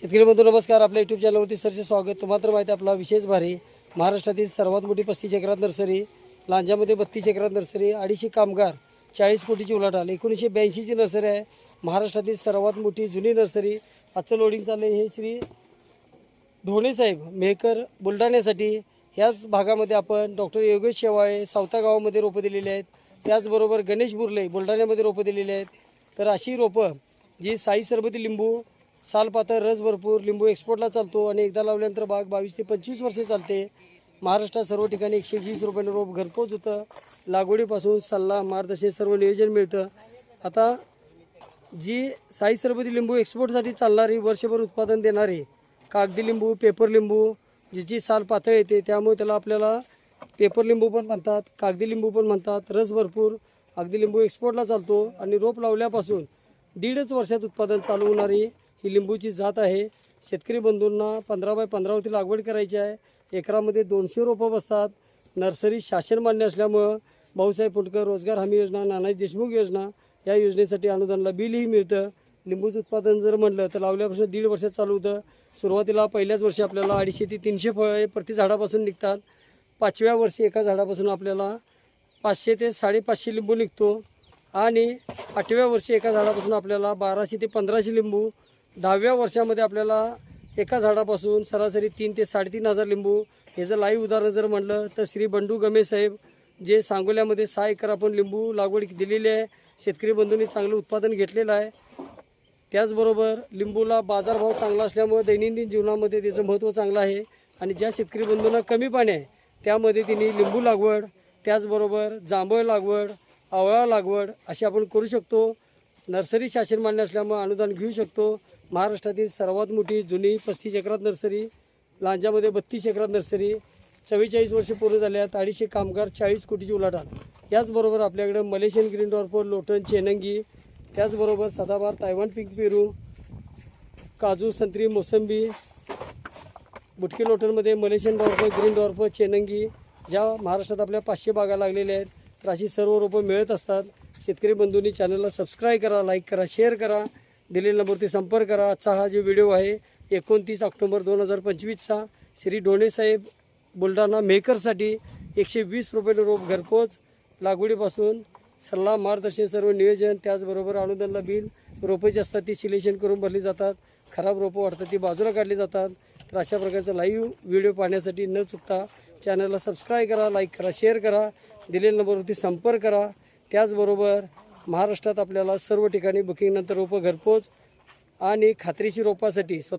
शेतकरी बंधू नमस्कार. आपल्या युट्यूब चॅनलवरती सरचे स्वागत. तुम्हाला माहिती आहे आपला विशेष भारी. महाराष्ट्रातील सर्वात मोठी पस्तीस एकरात नर्सरी लांजामध्ये बत्तीस एकरात नर्सरी अडीचशे कामगार चाळीस कोटीची उलाढाल एकोणीसशे ब्याऐंशीची नर्सरी आहे. महाराष्ट्रातील सर्वात मोठी जुनी नर्सरी आजचं लोडिंग चालले हे श्री ढोणेसाहेब मेहकर बुलढाण्यासाठी. ह्याच भागामध्ये आपण डॉक्टर योगेश शेवाळे सावता गावामध्ये रोपं दिलेली आहेत. त्याचबरोबर गणेश बुर्ले बुलढाण्यामध्ये रोपं दिलेली आहेत. तर अशी रोपं जी साई सरबती लिंबू सालपातळ रस भरपूर लिंबू एक्सपोर्टला चालतो आणि एकदा लावल्यानंतर बाग बावीस ते पंचवीस वर्षे चालते. महाराष्ट्रात सर्व ठिकाणी एकशे वीस रुपयानं रोप घरपोच होतं. लागवडीपासून सल्ला मार्गदर्शन सर्व नियोजन मिळतं. आता जी साई सरबती लिंबू एक्सपोर्टसाठी चालणारी वर्षभर उत्पादन देणारी कागदी लिंबू पेपर लिंबू जिची साल पातळ येते त्यामुळे त्याला आपल्याला पेपर लिंबू पण म्हणतात कागदी लिंबू पण म्हणतात. रस भरपूर अगदी लिंबू एक्सपोर्टला चालतो आणि रोप लावल्यापासून दीडच वर्षात उत्पादन चालू होणारी ही लिंबूची जात आहे. शेतकरी बंधूंना पंधरा बाय पंधरावरती लागवड करायची आहे. एकरामध्ये दोनशे रोपं बसतात. नर्सरी शासन मान्य असल्यामुळं भाऊसाहेब फुटकर रोजगार हमी योजना नानाजी देशमुख योजना या योजनेसाठी अनुदानाला बिलही मिळतं. लिंबूचं उत्पादन जर म्हटलं तर लावल्यापासून दीड वर्षात चालू होतं. सुरुवातीला पहिल्याच वर्षी आपल्याला अडीचशे ते तीनशे फळे प्रति झाडापासून निघतात. पाचव्या वर्षी एका झाडापासून आपल्याला पाचशे ते साडेपाचशे लिंबू निघतो. आणि आठव्या वर्षी एका झाडापासून आपल्याला बाराशे ते पंधराशे लिंबू दहाव्या वर्षामध्ये आपल्याला एका झाडापासून सरासरी तीन ते साडेतीन हजार लिंबू याचं लाईव्ह उदाहरण जर म्हटलं तर श्री बंडू गमे साहेब जे सांगोल्यामध्ये सहा एकर आपण लिंबू लागवड दिलेली आहे शेतकरी बंधूंनी चांगलं उत्पादन घेतलेलं आहे. त्याचबरोबर लिंबूला बाजारभाव चांगला असल्यामुळे दैनंदिन जीवनामध्ये त्याचं महत्त्व चांगलं आहे आणि ज्या शेतकरी बंधूंना कमी पाणी आहे त्यामध्ये त्यांनी लिंबू लागवड त्याचबरोबर जांभळ लागवड आवळा लागवड अशी आपण करू शकतो. नर्सरी शासन मान्य असल्यामुळे अनुदान घेऊ शकतो. महाराष्ट्रातील सर्वात मोठी जुनी पस्तीस एकरात नर्सरी लांजामध्ये बत्तीस एकरात नर्सरी चव्वेचाळीस वर्षे पूर्ण झाल्यात अडीचशे कामगार चाळीस कोटीची उलाटात याचबरोबर आपल्याकडे मलेशियन ग्रीन डॉर्फर लोटन चेनंगी त्याचबरोबर सदाबार तायवान पिंक पेरू काजू संत्री मोसंबी बुटके लोटनमध्ये मलेशियन डॉर्फर ग्रीन डॉर्फर चेनंगी ज्या महाराष्ट्रात आपल्या पाचशे बागा लागलेल्या आहेत. तर अशी सर्व रोपं मिळत असतात. शेतकरी बंधूंनी चॅनलला सबस्क्राईब करा लाईक करा शेअर करा. दिलेल्या नंबरवरती संपर्क करा. आजचा हा जो व्हिडिओ आहे एकोणतीस ऑक्टोबर दोन हजार पंचवीसचा श्री डोणेसाहेब बुलढाणा मेकरसाठी एकशे वीस रुपये रोप घरपोच लागवडीपासून सल्ला मार्गदर्शन सर्व नियोजन त्याचबरोबर अनुदानला बिल रोपं जी असतात ती सिलेक्शन करून भरली जातात. खराब रोपं वाढतात ती बाजूला काढली जातात. तर अशा प्रकारचा लाईव्ह व्हिडिओ पाहण्यासाठी न चुकता चॅनलला सबस्क्राईब करा लाईक करा शेअर करा. दिलेल्या नंबरवरती संपर्क करा. त्याचबरोबर महाराष्ट्रात आपल्याला सर्व ठिकाणी बुकिंगनंतर रोपं घरपोच आणि खात्रीशी रोपासाठी स्व